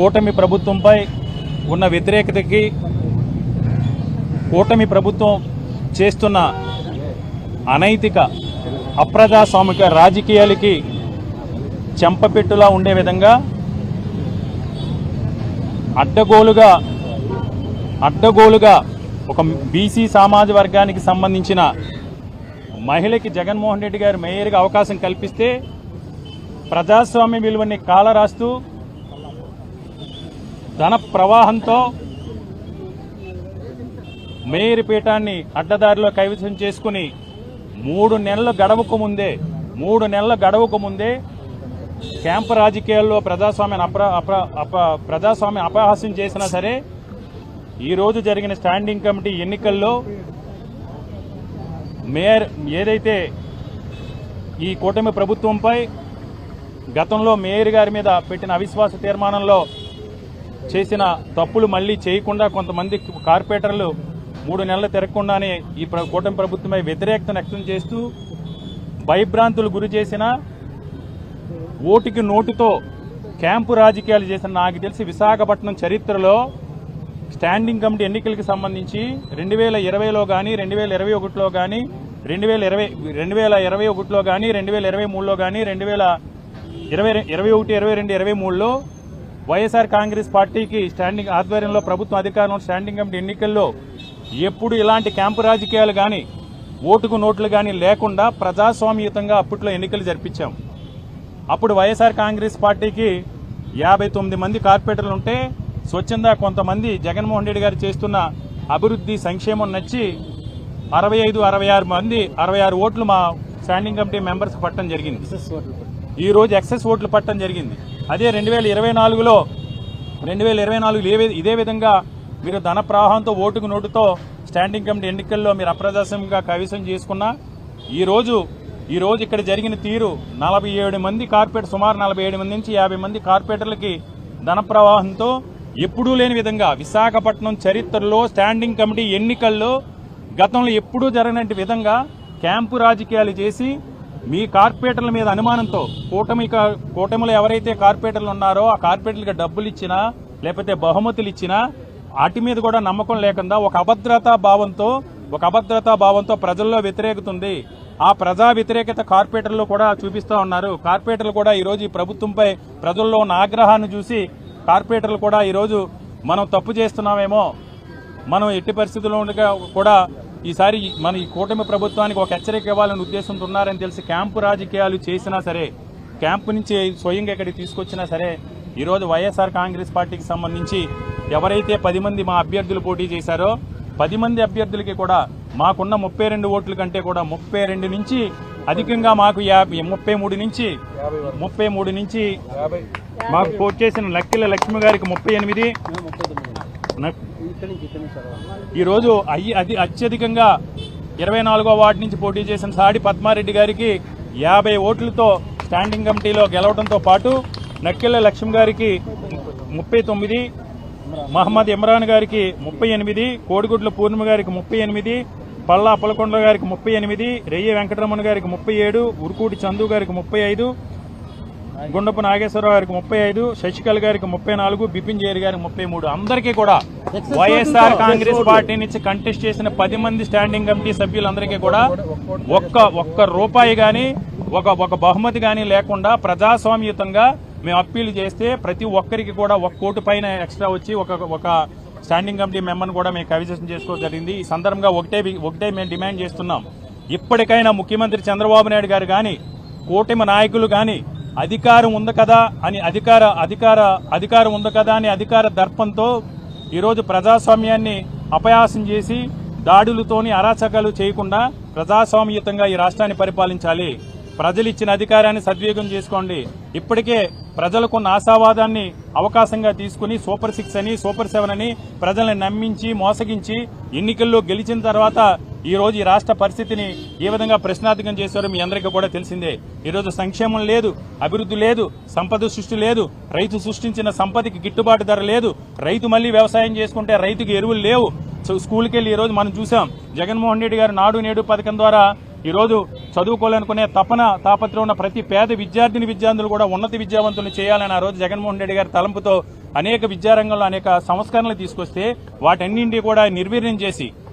కూటమి ప్రభుత్వంపై ఉన్న వ్యతిరేకతకి కూటమి ప్రభుత్వం చేస్తున్న అనైతిక అప్రజాస్వామిక రాజకీయాలకి చెంపపెట్టులా ఉండే విధంగా అడ్డగోలుగా అడ్డగోలుగా ఒక బీసీ సమాజ వర్గానికి సంబంధించిన మహిళకి జగన్మోహన్ రెడ్డి గారు మేయర్గా అవకాశం కల్పిస్తే ప్రజాస్వామ్య విలువని కాలరాస్తూ ధన ప్రవాహంతో మేయర్ పీఠాన్ని అడ్డదారిలో కైవసం చేసుకుని మూడు నెలల గడవకు ముందే మూడు నెలల గడవకు ముందే క్యాంపు రాజకీయాల్లో ప్రజాస్వామ్యాన్ని అప్ర అప్ర అప ప్రజాస్వామ్యం అపహాస్యం చేసినా సరే ఈరోజు జరిగిన స్టాండింగ్ కమిటీ ఎన్నికల్లో మేయర్ ఏదైతే ఈ కూటమి ప్రభుత్వంపై గతంలో మేయర్ గారి మీద పెట్టిన అవిశ్వాస తీర్మానంలో చేసిన తప్పులు మళ్ళీ చేయకుండా కొంతమంది కార్పొరేటర్లు మూడు నెలలు తిరగకుండానే ఈ కూటమి ప్రభుత్వమై వ్యతిరేకతను వ్యక్తం చేస్తూ భయభ్రాంతులు గురి చేసిన ఓటుకి నోటుతో క్యాంపు రాజకీయాలు చేసిన నాకు తెలిసి విశాఖపట్నం చరిత్రలో స్టాండింగ్ కమిటీ ఎన్నికలకు సంబంధించి రెండు వేల ఇరవైలో కానీ రెండు వేల ఇరవై ఒకటిలో కానీ రెండు వేల ఇరవై రెండు వేల ఇరవై ఒకటిలో కానీ రెండు వేల ఇరవై మూడులో కానీ రెండు వేల ఇరవై ఇరవై ఒకటి ఇరవై రెండు ఇరవై మూడులో వైఎస్ఆర్ కాంగ్రెస్ పార్టీకి స్టాండింగ్ ఆధ్వర్యంలో ప్రభుత్వం అధికారంలో స్టాండింగ్ కమిటీ ఎన్నికల్లో ఎప్పుడు ఇలాంటి క్యాంపు రాజకీయాలు కానీ ఓటుకు నోట్లు కానీ లేకుండా ప్రజాస్వామ్యయుతంగా అప్పట్లో ఎన్నికలు జరిపించాం. అప్పుడు వైఎస్ఆర్ కాంగ్రెస్ పార్టీకి యాభై తొమ్మిది మంది కార్పొరేటర్లు ఉంటే స్వచ్ఛంద కొంతమంది జగన్మోహన్ రెడ్డి గారు చేస్తున్న అభివృద్ధి సంక్షేమం నచ్చి అరవై ఐదు అరవై ఆరు మంది అరవై ఆరు ఓట్లు మా స్టాండింగ్ కమిటీ మెంబర్స్ పట్టడం జరిగింది. ఈ రోజు ఎక్సెస్ ఓట్లు పట్టడం జరిగింది. అదే రెండు వేల ఇరవై నాలుగులో రెండు వేల ఇరవై నాలుగు ఇదే విధంగా మీరు ధన ప్రవాహంతో ఓటుకు నోటుతో స్టాండింగ్ కమిటీ ఎన్నికల్లో మీరు అప్రజాస్యంగా కవిసం చేసుకున్నా ఈ రోజు ఇక్కడ జరిగిన తీరు నలభై ఏడు మంది కార్పొరేటర్ సుమారు నలభై ఏడు మంది నుంచి యాభై మంది కార్పొరేటర్లకి ధన ప్రవాహంతో ఎప్పుడూ లేని విధంగా విశాఖపట్నం చరిత్రలో స్టాండింగ్ కమిటీ ఎన్నికల్లో గతంలో ఎప్పుడూ జరగనటువంటి విధంగా క్యాంపు రాజకీయాలు చేసి మీ కార్పొరేటర్ల మీద అనుమానంతో కూటమి కూటమిలో ఎవరైతే కార్పొరేటర్లు ఉన్నారో ఆ కార్పొరేటర్లకు డబ్బులు ఇచ్చినా లేకపోతే బహుమతులు ఇచ్చినా వాటి మీద కూడా నమ్మకం లేకుండా ఒక అభద్రతా భావంతో ఒక అభద్రతా భావంతో ప్రజల్లో వ్యతిరేకత ఉంది ఆ ప్రజా వ్యతిరేకత కార్పొరేటర్లు కూడా చూపిస్తూ ఉన్నారు. కార్పొరేటర్లు కూడా ఈరోజు ఈ ప్రభుత్వంపై ప్రజల్లో ఉన్న ఆగ్రహాన్ని చూసి కార్పొరేటర్లు కూడా ఈరోజు మనం తప్పు చేస్తున్నామేమో మనం ఎట్టి పరిస్థితుల్లో ఉండగా కూడా ఈసారి మన ఈ కూటమి ప్రభుత్వానికి ఒక హెచ్చరిక ఇవ్వాలని ఉద్దేశంతో ఉన్నారని తెలిసి క్యాంపు రాజకీయాలు చేసినా సరే క్యాంపు నుంచి స్వయంగా ఇక్కడికి తీసుకొచ్చినా సరే ఈరోజు వైఎస్ఆర్ కాంగ్రెస్ పార్టీకి సంబంధించి ఎవరైతే పది మంది మా అభ్యర్థులు పోటీ చేశారో పది మంది అభ్యర్థులకి కూడా మాకున్న ముప్పై రెండు ఓట్ల కంటే కూడా ముప్పై రెండు నుంచి అధికంగా మాకు యాభై ముప్పై మూడు నుంచి ముప్పై మూడు నుంచి మాకు పోటీ చేసిన లక్కిల లక్ష్మి గారికి ముప్పై ఎనిమిది నక్- ఈ రోజు అయ్యి అది అత్యధికంగా ఇరవై నాలుగో వార్డు నుంచి పోటీ చేసిన సాడి పద్మారెడ్డి గారికి యాభై ఓట్లతో స్టాండింగ్ కమిటీలో గెలవడంతో పాటు నక్కెళ్ళ లక్ష్మి గారికి ముప్పై తొమ్మిది మహమ్మద్ ఇమ్రాన్ గారికి ముప్పై ఎనిమిది కోడిగుడ్ల పూర్ణిమ గారికి ముప్పై ఎనిమిది పల్లా అప్పలకొండ గారికి ముప్పై ఎనిమిది రెయ్య వెంకటరమణ గారికి ముప్పై ఏడు ఉరుకూటి చందు గారికి ముప్పై ఐదు గుండపు నాగేశ్వరరావు గారికి ముప్పై ఐదు శశికళ గారికి ముప్పై నాలుగు బిపిన్ జేరి గారికి ముప్పై మూడు. అందరికీ కూడా వైఎస్ఆర్ కాంగ్రెస్ పార్టీ నుంచి కంటెస్ట్ చేసిన పది మంది స్టాండింగ్ కమిటీ సభ్యులందరికీ కూడా ఒక్క ఒక్క రూపాయి గాని ఒక ఒక బహుమతి గాని లేకుండా ప్రజాస్వామ్యయుతంగా మేము అప్పీల్ చేస్తే ప్రతి ఒక్కరికి కూడా ఒక కోటి పైన ఎక్స్ట్రా వచ్చి ఒక ఒక స్టాండింగ్ కమిటీ మెంబర్ని కూడా మేము కవిజేషన్ చేసుకోవడం జరిగింది. ఈ సందర్భంగా ఒకటే ఒకటే మేము డిమాండ్ చేస్తున్నాం. ఇప్పటికైనా ముఖ్యమంత్రి చంద్రబాబు నాయుడు గారు కానీ కూటమి నాయకులు కానీ అధికారం ఉంది కదా అని అధికార అధికార అధికారం ఉంది కదా అని అధికార దర్పంతో ఈరోజు ప్రజాస్వామ్యాన్ని అపయాసం చేసి దాడులతోని అరాచకాలు చేయకుండా ప్రజాస్వామ్యతంగా ఈ రాష్ట్రాన్ని పరిపాలించాలి. ప్రజలు ఇచ్చిన అధికారాన్ని సద్వినియోగం చేసుకోండి. ఇప్పటికే ప్రజలకున్న ఆశావాదాన్ని అవకాశంగా తీసుకుని సూపర్ సిక్స్ అని సూపర్ సెవెన్ అని ప్రజల్ని నమ్మించి మోసగించి ఎన్నికల్లో గెలిచిన తర్వాత ఈ రోజు ఈ రాష్ట్ర పరిస్థితిని ఏ విధంగా ప్రశ్నార్థకం చేశారో మీ అందరికీ కూడా తెలిసిందే. ఈరోజు సంక్షేమం లేదు అభివృద్ధి లేదు సంపద సృష్టి లేదు రైతు సృష్టించిన సంపదకి గిట్టుబాటు ధర లేదు రైతు మళ్ళీ వ్యవసాయం చేసుకుంటే రైతుకి ఎరువులు లేవు. స్కూల్కి వెళ్ళి ఈరోజు మనం చూసాం జగన్మోహన్ రెడ్డి గారు నాడు నేడు పథకం ద్వారా ఈరోజు చదువుకోవాలనుకునే తపన తాపత్రం ఉన్న ప్రతి పేద విద్యార్థిని విద్యార్థులు కూడా ఉన్నత విద్యావంతులు చేయాలని ఆ రోజు జగన్మోహన్ రెడ్డి గారి తలంపుతో అనేక విద్యారంగంలో అనేక సంస్కరణలు తీసుకొస్తే వాటన్నింటి కూడా నిర్వీర్యం చేసి